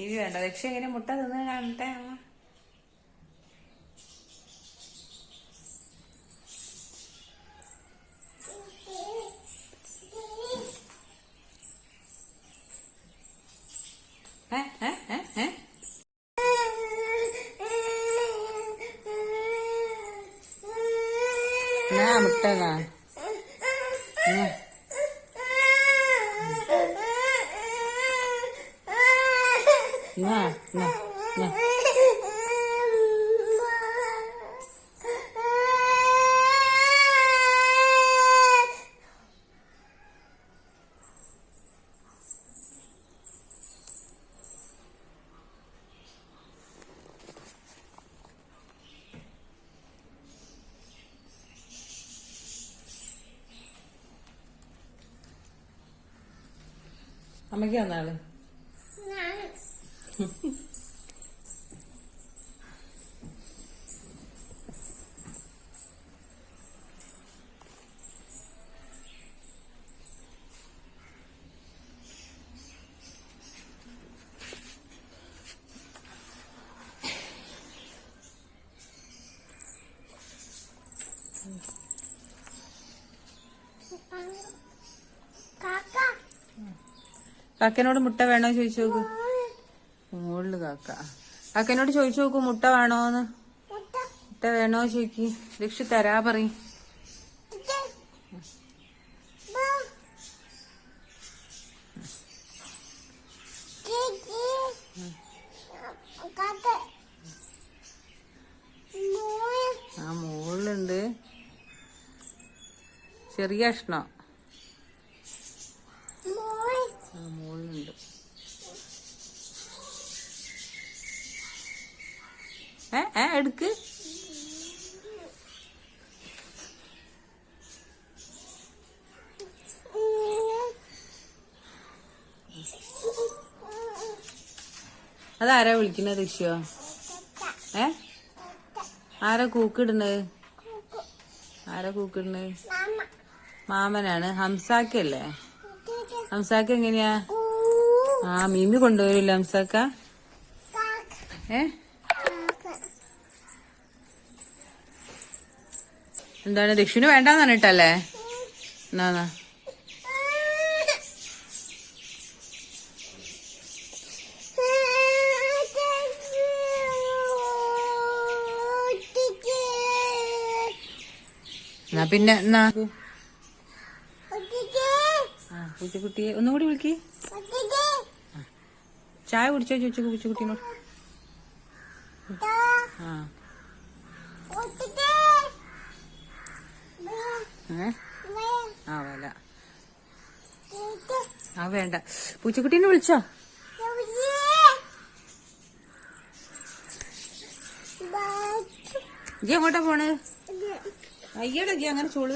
ഈ വേണ്ട. ലക്ഷ്യം എങ്ങനെ മുട്ട തിന്ന് കാണട്ടെ? അമ്മ മുട്ട അമ്മയ്ക്ക് വന്നാൾ കാക്കനോട് മുട്ട വേണോ ചോദിച്ചു നോക്കൂ. മുകളിൽ കാക്ക. കാക്കനോട് ചോദിച്ചു നോക്കൂ മുട്ട വേണോന്ന്? മുട്ട വേണോ ചോദിക്ക്. ലക്ഷ തരാ പറയും. മുകളിലുണ്ട്. ചെറിയ കഷ്ണം. മുകളിലുണ്ട്. എടുക്ക്. അതാരാ വിളിക്കുന്നത് ഋഷിയോ? ഏ? ആരാ കൂക്കിടുന്നത്? ആരാ കൂക്കിടുന്നത്? മാമനാണ്. ഹംസാക്കല്ലേ ഹംസാക്ക എങ്ങനെയാ? ആ മീമി കൊണ്ടുവരില്ല ഹംസാക്ക? ഏ? എന്താണ് ദക്ഷിണ വേണ്ടാന്ന് പറഞ്ഞിട്ടല്ലേ? എന്നാ എന്നാ. പിന്നെ എന്നാ? പൂച്ചക്കുട്ടിയെ ഒന്നും കൂടി വിളിക്ക്. ചായ കുടിച്ചോ? ചോദിച്ചു പൂച്ചക്കുട്ടീനോട് ആ. ആ വേല. ആ വേണ്ട. പൂച്ചക്കുട്ടീനെ വിളിച്ചോ? ഇജ്ജി എങ്ങോട്ടാ പോണ്? അയ്യടാ ഇജ്ജി അങ്ങനെ ചോൾ